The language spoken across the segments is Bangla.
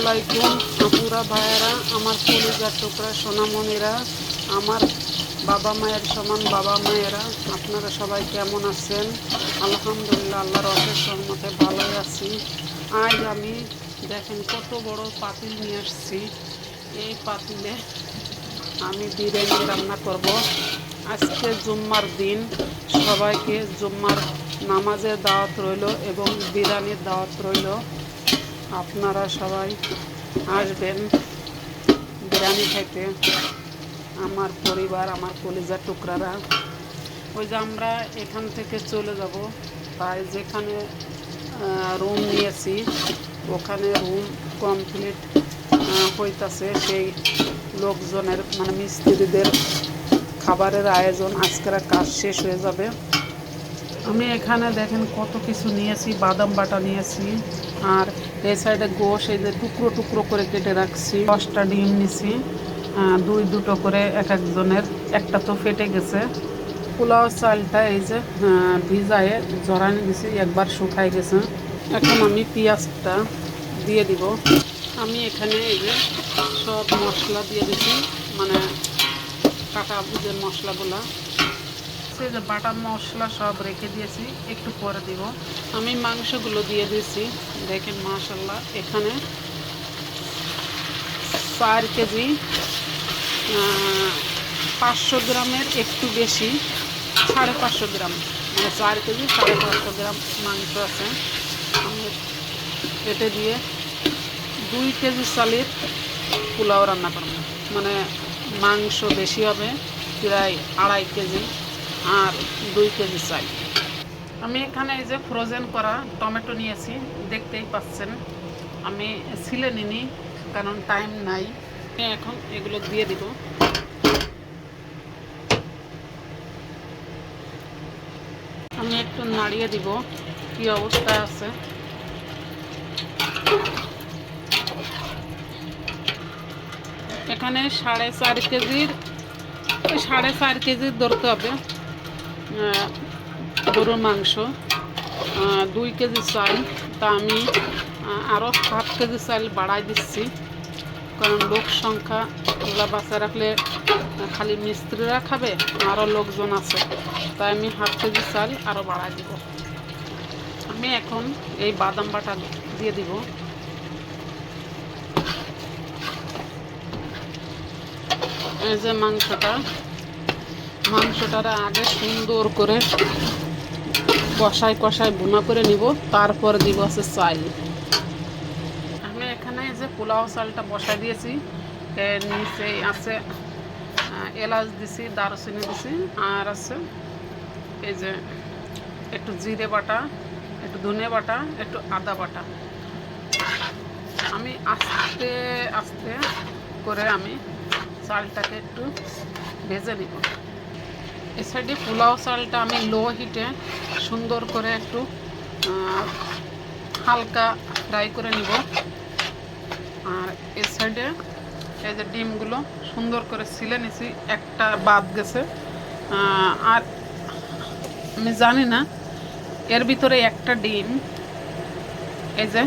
আলাইকুম আপুরা ভাইয়েরা, আমার কলিজার টুকরা সোনামণিরা, আমার বাবা মায়ের সমান বাবা মায়েরা, আপনারা সবাই কেমন আছেন? আলহামদুলিল্লাহ, আল্লাহর অশেষ সহমতে ভালোই আছি। আজ আমি দেখেন কত বড় পাতিল নিয়ে আসছি। এই পাতিলে আমি বিরিয়ানি রান্না করব। আজকে জুম্মার দিন, সবাইকে জুম্মার নামাজের দাওয়াত রইল এবং বিরিয়ানির দাওয়াত রইল। আপনারা সবাই আসবেন বিরিয়ানি খাইতে আমার পরিবার, আমার কলিজার টুকরারা। ওই যে আমরা এখান থেকে চলে যাব। তাই যেখানে রুম নিয়েছি, ওখানে রুম কমপ্লিট হইতাছে সেই লোকজনের মানে মিস্ত্রিদের খাবারের আয়োজন। আজকের কাজ শেষ হয়ে যাবে। আমি এখানে দেখেন কত কিছু নিয়েছি, বাদাম বাটা নিয়েছি। আর এই সাইডে গোশ, এই যে টুকরো টুকরো করে কেটে রাখছি। দশটা ডিম নিছি দুই দুটো করে এক একজনের। একটা তো ফেটে গেছে। পোলাও চালটা এই যে ভিজায়ে জড়ানি দিছি একবার শুকায় গেছে। এখন আমি পেঁয়াজটা দিয়ে দিব। আমি এখানে এই যে সব মশলা দিয়ে দিছি মানে কাটা বুঝের মশলাগুলা সেই যে বাটা মশলা সব রেখে দিয়েছি, একটু পরে দিব। আমি মাংসগুলো দিয়ে দিয়েছি, দেখেন মাশাল্লাহ এখানে চার কেজি পাঁচশো গ্রামের একটু বেশি, সাড়ে পাঁচশো গ্রাম মানে চার কেজি, সাড়ে পাঁচশো গ্রাম মাংস আছে। আমি কেটে দিয়ে দুই কেজি চালের পোলাও রান্না করব। মানে মাংস বেশি হবে, প্রায় আড়াই কেজি। আর দুই কেজি চাই আমি এখানে এই যে ফ্রোজেন করা টমেটো নিয়েছি, দেখতেই পাচ্ছেন। আমি ছিলে নিনি, কারণ টাইম নাই। এখন এগুলো দিয়ে দিব। আমি একটু নাড়িয়ে দিব, কি অবস্থা আছে। এখানে সাড়ে চার কেজির সাড়ে চার কেজির ধরতে হবে। গরুর মাংস দুই কেজি চাল, তা আমি আরও হাফ কেজি চাল বাড়াই দিচ্ছি। কারণ লোক সংখ্যা, এগুলো বাচ্চা রাখলে খালি মিস্ত্রিরা খাবে আরও লোকজন আছে। তাই আমি হাফ কেজি চাল আরও বাড়াই দিব। আমি এখন এই বাদাম বাটা দিয়ে দিব। এই যে মাংসটা মাংসটার আগে সুন্দর করে কষাই কষাই ভুনা করে নিব, তারপর দিব আছে চাল। আমি এখানে যে পোলাও চালটা বসাই দিয়েছি নিচে আছে এলাচ দিছি, দারুচিনি দিছি, আর আছে এই যে একটু জিরে বাটা, একটু ধনে বাটা, একটু আদা বাটা। আমি আস্তে আস্তে করে আমি চালটাকে একটু ভেজে নিব। এ সাইডে পোলাও চালটা আমি লো হিটে সুন্দর করে একটু হালকা ফ্রাই করে নিব। আর এ সাইডে এই যে ডিমগুলো সুন্দর করে ছিলে নিছি, একটা বাদ গেছে। আর আমি জানি না, এর ভিতরে একটা ডিম, এই যে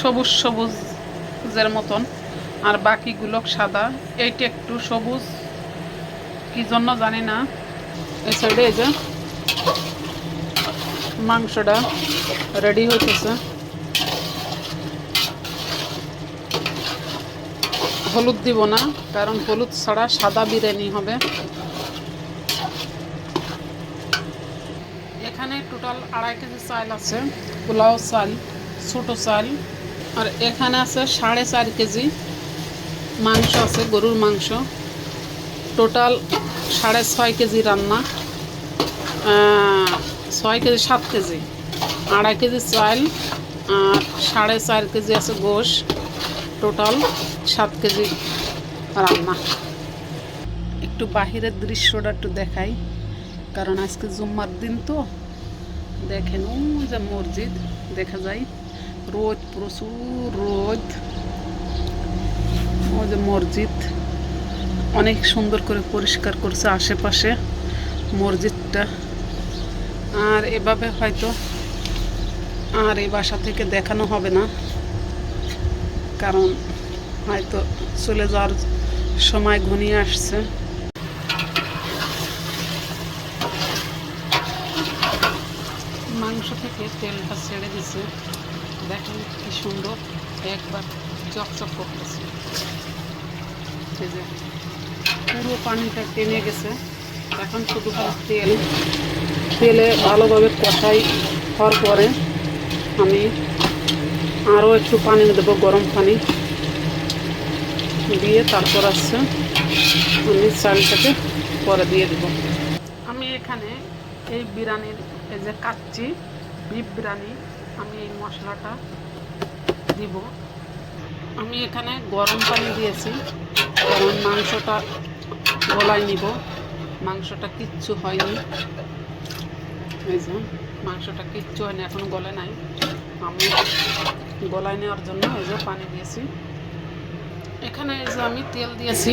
সবুজ সবুজের মতন, আর বাকিগুলো সাদা, এইটা একটু সবুজ, কি জন্য জানি না। এই এই যে মাংসটা রেডি হইতেছে। হলুদ দিব না, কারণ হলুদ ছাড়া সাদা বিরিয়ানি হবে। এখানে টোটাল আড়াই কেজি চাল আছে, পোলাও চাল, ছোটো চাল, আর এখানে আছে সাড়ে চার কেজি মাংস আছে, গরুর মাংস। টোটাল সাড়ে ছয় কেজি রান্না ছয় কেজি, সাত কেজি, আড়াই কেজি চাল, আর সাড়ে চার কেজি আছে গোশ, টোটাল সাত কেজি রান্না। একটু বাহিরের দৃশ্যটা একটু দেখাই, কারণ আজকে জুম্মার দিন তো। দেখেন ও যে মসজিদ, দেখা যায়, রোদ, প্রচুর রোদ। ও যে মসজিদ। অনেক সুন্দর করে পরিষ্কার করছে আশেপাশে মসজিদটা। আর এভাবে হয়তো আর এই বাসা থেকে দেখানো হবে না, কারণ হয়তো চলে যাওয়ার সময় ঘনিয়ে আসছে। মাংস থেকে তেলটা ছেড়ে দিছে। দেখেন কি সুন্দর, একবার চকচক করতেছে। পুরো পানিটা টেনে গেছে। এখন শুধু তেল। তেলে ভালোভাবে কষাই হওয়ার পরে আমি আরও একটু পানি দেবো, গরম পানি। দিয়ে তারপর আসছে আমি চালটাকে পরে দিয়ে দেবো। আমি এখানে এই বিরিয়ানির, এই যে কাচ্চি, বিফ বিরিয়ানি আমি এই মশলাটা দিব। আমি এখানে গরম পানি দিয়েছি, কারণ মাংসটা গলায় নিব। মাংসটা কিচ্ছু হয়নি। এই যে, মাংসটা কিচ্ছু হয়নি, এখন গলে নাই। আমি গলায় নেওয়ার জন্য এই যে পানি দিয়েছি। এখানে এই যে আমি তেল দিয়েছি,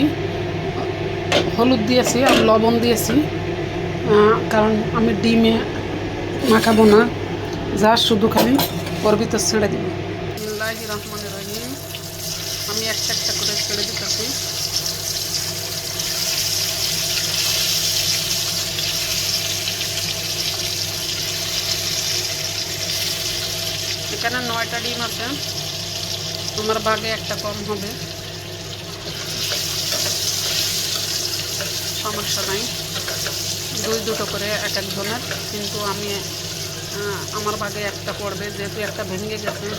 হলুদ দিয়েছি আর লবণ দিয়েছি। কারণ আমি ডিমে মাখাবো না, যা শুধু খালি ওর ছেড়ে দিব বিসমিল্লাহির রহমানির রহিম আমি একটা একটা করে ছেড়ে দিতেছি এখানে নয়টা ডিম আছে। আমার বাগে একটা কম হবে। সমস্যা নাই। দুই দুটো করে এক একজনের। কিন্তু আমি আমার বাগে একটা পড়বে, যেহেতু একটা ভেঙে গেছে।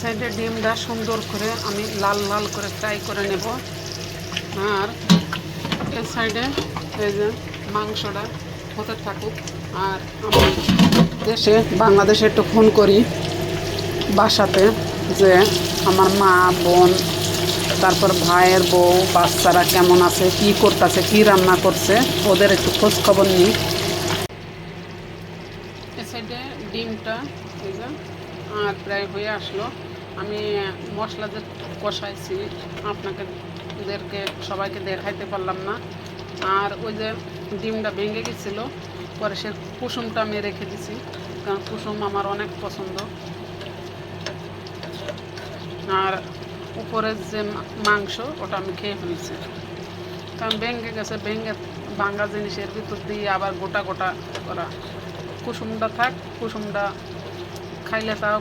সাইডে ডিমটা সুন্দর করে আমি লাল লাল করে ফ্রাই করে নেব। আর এর সাইডে এই যে মাংসটা হতে থাকুক। আর দেশে, বাংলাদেশে একটু ফোন করি বাসাতে যে আমার মা, বোন, তারপর ভাইয়ের বউ, বাচ্চারা কেমন আছে, কি করতেছে, কি রান্না করছে, ওদের একটু খোঁজ খবর নিই। এ সাইডে ডিমটা আর প্রায় হয়ে আসলো। আমি মশলা যে কষাইছি, আপনাকে সবাইকে দেখাইতে পারলাম না। আর ওই যে ডিমটা ভেঙে গেছিল, পরে সে কুসুমটা আমি রেখে দিছি, কারণ কুসুম আমার অনেক পছন্দ। আর উপরের যে মাংস, ওটা আমি খেয়ে ফেলছি। কারণ ভেঙে গেছে, ভেঙে ভাঙা জিনিসের ভিতর দিয়ে আবার গোটা গোটা করা। কুসুমটা থাক, কুসুমটা খাইলে তাও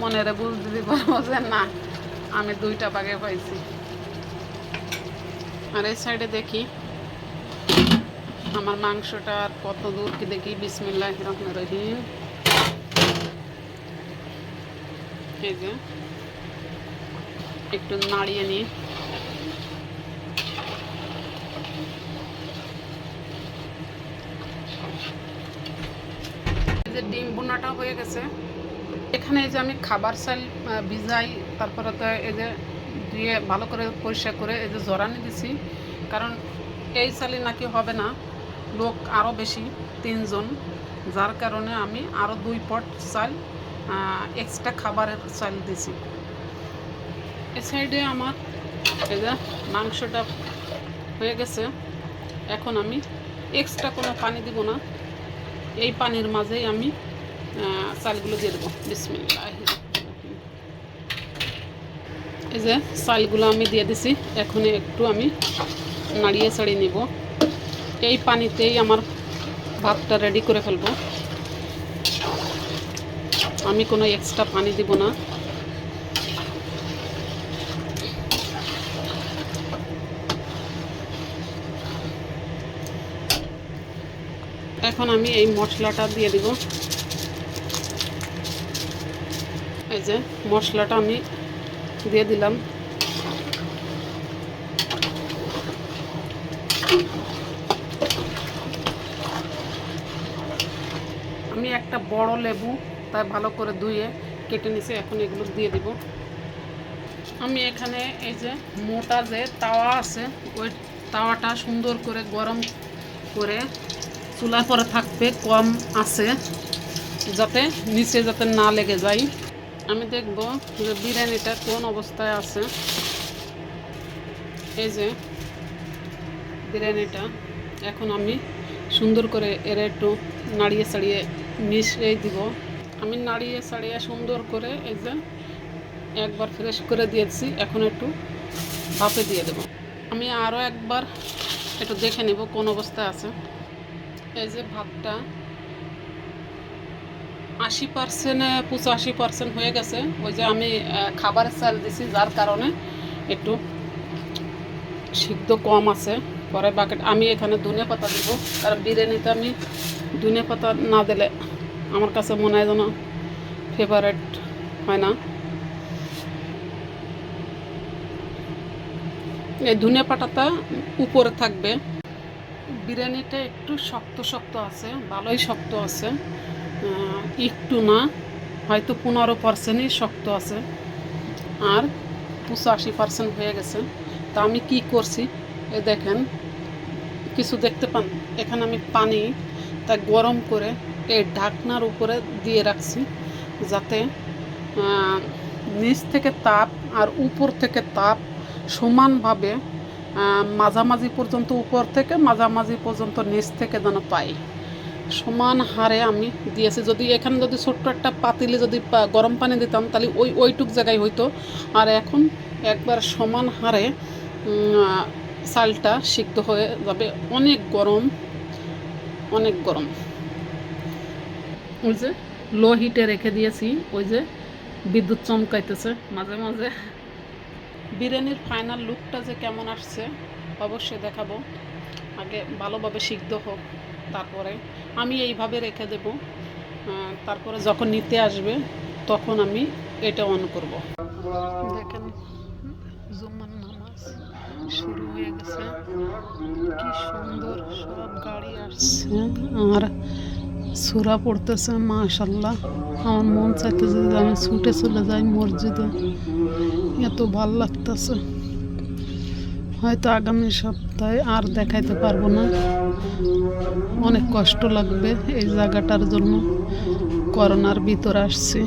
মনেরে বুঝতে দিতে পারব যে না, আমি দুইটা বাগে পাইছি। আর এই সাইডে দেখি আমার মাংসটা আর কত দূর কি দেখি? বিসমিল্লাহ রহমান রহিম। এই যে একটু নাড়িয়ে এই যে ডিম বোনাটা হয়ে গেছে। এখানে এই যে আমি খাবার আহ, ভিজাই তারপরে তো এই যে দিয়ে ভালো করে পরিষ্কার করে এই যে জরানি দিছি। কারণ এই চালি নাকি হবে না। লোক আরও বেশি, তিনজন। যার কারণে আমি আরও দুই পট চাল এক্সট্রা খাবারের চাল দিছি। এ সাইডে আমার এই যে মাংসটা হয়ে গেছে। এখন আমি এক্সট্রা কোনো পানি দিব না। এই পানির মাঝেই আমি চালগুলো দিয়ে দেবো। বিসমিল্লাহ এই যে চালগুলো আমি দিয়ে দিছি। এখন একটু আমি নাড়িয়ে ছাড়িয়ে নিব। এই পানিতেই আমার ভাতটা রেডি করে ফেলব। আমি কোনো এক্সট্রা পানি দিব না। এখন আমি এই মশলাটা দিয়ে দিব। এই যে মশলাটা আমি দিয়ে দিলাম। আমি একটা বড় লেবু তাই ভালো করে ধুয়ে কেটে নিছি এখন এগুলো দিয়ে দিব। আমি এখানে এই যে মোটা যে তাওয়া আছে, ওই তাওয়াটা সুন্দর করে গরম করে চুলার পরে থাকবে, কম আছে, যাতে নিচে যাতে না লেগে যায়। আমি দেখব যে বিরিয়ানিটা কোন অবস্থায় আছে। এই যে বিরিয়ানিটা, এখন আমি সুন্দর করে এর একটু নাড়িয়ে চাড়িয়ে মিশিয়ে দিব। আমি নাড়িয়ে সাড়িয়ে সুন্দর করে এই যে একবার ফ্রেশ করে দিয়েছি, এখন একটু ভাপে দিয়ে দেবো। আমি আরও একবার একটু দেখে নেব কোন অবস্থায় আছে। এই যে ভাতটা আশি পার্সেন্ট পঁচাশি পার্সেন্ট হয়ে গেছে। ওই যে আমি খাবারের চাল দিছি, যার কারণে একটু সিদ্ধ কম আছে। পরে বাকেট আমি এখানে ধনে পাতা দিব কারণ বিরিয়ানিতে আমি ধনে পাতা না দিলে আমার কাছে মনে হয় যেন ফেভারেট হয় না। এই ধনে পাতাটা উপরে থাকবে। বিরিয়ানিটা একটু শক্ত শক্ত আছে, ভালোই শক্ত আছে। একটু না, হয়তো পনেরো পার্সেন্টই শক্ত আছে। আর পঁচাশি পার্সেন্ট হয়ে গেছে। তা আমি কি করছি? এ দেখেন, কিছু দেখতে পান। এখানে আমি পানি তা গরম করে এই ঢাকনার উপরে দিয়ে রাখছি যাতে নিচ থেকে তাপ আর উপর থেকে তাপ সমানভাবে মাঝামাঝি পর্যন্ত উপর থেকে, মাঝামাঝি পর্যন্ত নিচ থেকে যেন পাই। সমান হারে আমি দিয়েছি। যদি এখানে যদি ছোট্ট একটা পাতিলে যদি গরম পানি দিতাম, তাহলে ওই, ওইটুক জায়গায় হইতো। আর এখন একবার সমান হারে চালটা সিদ্ধ হয়ে যাবে। অনেক গরম। অনেক গরম। ওই যে লো হিটে রেখে দিয়েছি ওই যে বিদ্যুৎ চমকাইতেছে মাঝে মাঝে। বিরিয়ানির ফাইনাল লুকটা যে কেমন আসছে অবশ্যই দেখাবো। আগে ভালোভাবে সিদ্ধ হোক তারপরে আমি এইভাবে রেখে দেব। তারপরে যখন নিতে আসবে তখন আমি এটা অন করব। দেখেন নামাজ শুরু হয়ে গেছে। কি সুন্দর সব গাড়ি আসছে। আর সুরা পড়তেছে মাশাল্লাহ আমার মন চাইতেছে যে আমি ছুটে চলে যাই মসজিদে। এত ভালো লাগতেছে। হয়তো আগামী সপ্তাহে আর দেখাইতে পারব না। অনেক কষ্ট লাগবে এই জায়গাটার জন্য। করোনার ভিতর আসছি।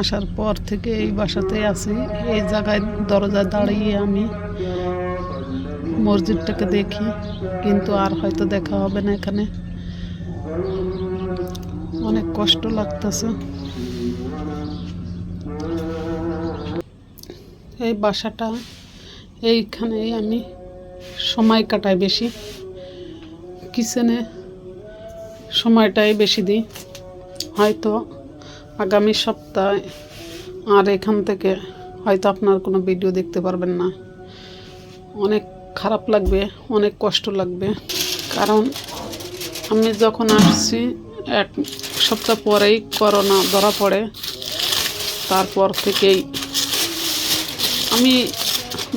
আসার পর থেকে এই বাসাতেই আছি। এই জায়গায় দরজায় দাঁড়িয়ে আমি মসজিদটাকে দেখি, কিন্তু আর হয়তো দেখা হবে না এখানে। অনেক কষ্ট লাগতেছে। এই বাসাটা, এইখানেই আমি সময় কাটাই বেশি। কিচেনে সময়টাই বেশি দিই। হয়তো আগামী সপ্তাহে আর এখান থেকে হয়তো আপনার কোনো ভিডিও দেখতে পারবেন না। অনেক খারাপ লাগবে, অনেক কষ্ট লাগবে। কারণ আমি যখন আসছি, এক সপ্তাহ পরেই করোনা ধরা পড়ে। তারপর থেকেই আমি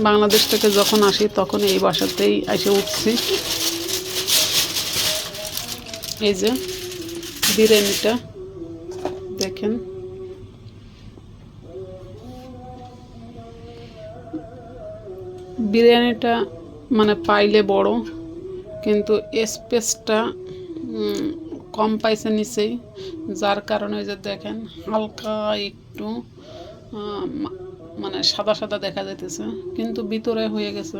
বাংলাদেশ থেকে যখন আসি, তখন এই বাসাতেই এসে উঠছি। এই যে বিরিয়ানিটা, দেখেন। বিরিয়ানিটা মানে পাইলে বড়, কিন্তু স্পেসটা কম পাইছে নিচেই যার কারণে যে দেখেন হালকা একটু মানে সাদা সাদা দেখা যাইতেছে, কিন্তু ভিতরে হয়ে গেছে,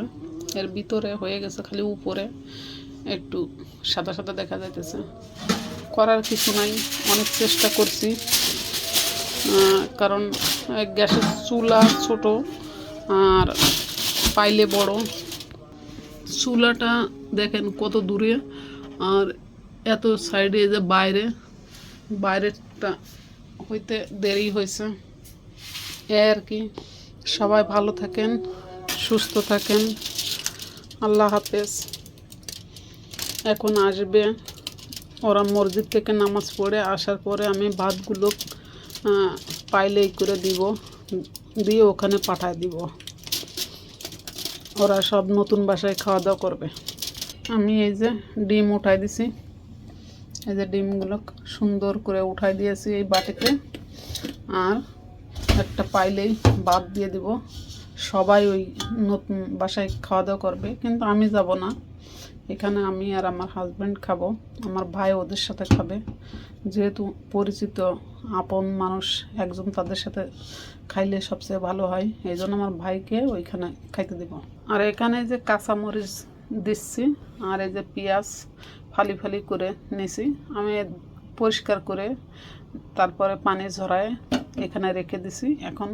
এর ভিতরে হয়ে গেছে খালি উপরে, একটু সাদা সাদা দেখা যাইতেছে। করার কিছু নাই, অনেক চেষ্টা করছি কারণ গ্যাসের চুলা ছোট, আর পাইলে বড় চুলাটা দেখেন কত দূরে, আর এত সাইডে যে বাইরে, বাইরেরটা হইতে দেরি হয়েছে। এ আর কি, সবাই ভালো থাকেন, সুস্থ থাকেন, আল্লাহ হাফেজ। এখন আসবে, ওরা মসজিদ থেকে নামাজ পড়ে, আসার পরে আমি ভাতগুলো পাইলেই করে দিব, দিয়ে ওখানে পাঠায় দিব। ওরা সব নতুন বাসায় খাওয়া দাওয়া করবে। আমি এই যে ডিম উঠাই দিছি। এই যে ডিমগুলো সুন্দর করে উঠাই দিয়েছি এই বাটিতে। আর একটা পাইলেই বাদ দিয়ে দিব। সবাই ওই নতুন বাসায় খাওয়া দাওয়া করবে, কিন্তু আমি যাব না। এখানে আমি আর আমার হাজব্যান্ড খাব। আমার ভাই ওদের সাথে খাবে। যেহেতু পরিচিত আপন মানুষ একজন তাদের সাথে খাইলে সবচেয়ে ভালো হয়। এই জন্য আমার ভাইকে ওইখানে খাইতে দিব। আর এখানে যে কাঁচামরিচ দিচ্ছি, আর এই যে পেঁয়াজ ফালি ফালি করে নিছি। আমি পরিষ্কার করে তারপরে পানি ঝরায় এখানে রেখে দিছি। এখন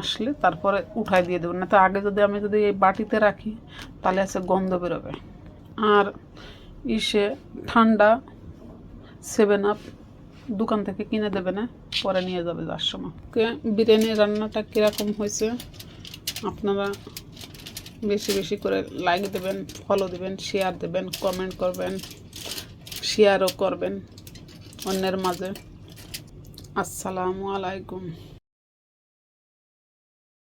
আসলে তারপরে উঠাই দিয়ে দেবো। না তো আগে যদি আমি যদি এই বাটিতে রাখি, তাহলে আছে গন্ধ বেরোবে। আর ইসে ঠান্ডা সেভেন আপ দোকান থেকে কিনে দেবে না, পরে নিয়ে যাবে যার সময়। বিরিয়ানি রান্নাটা কীরকম হয়েছে, আপনারা বেশি বেশি করে লাইক দেবেন ফলো দেবেন শেয়ার দেবেন কমেন্ট করবেন শেয়ারও করবেন অন্যের মাঝে। আসসালামু আলাইকুম।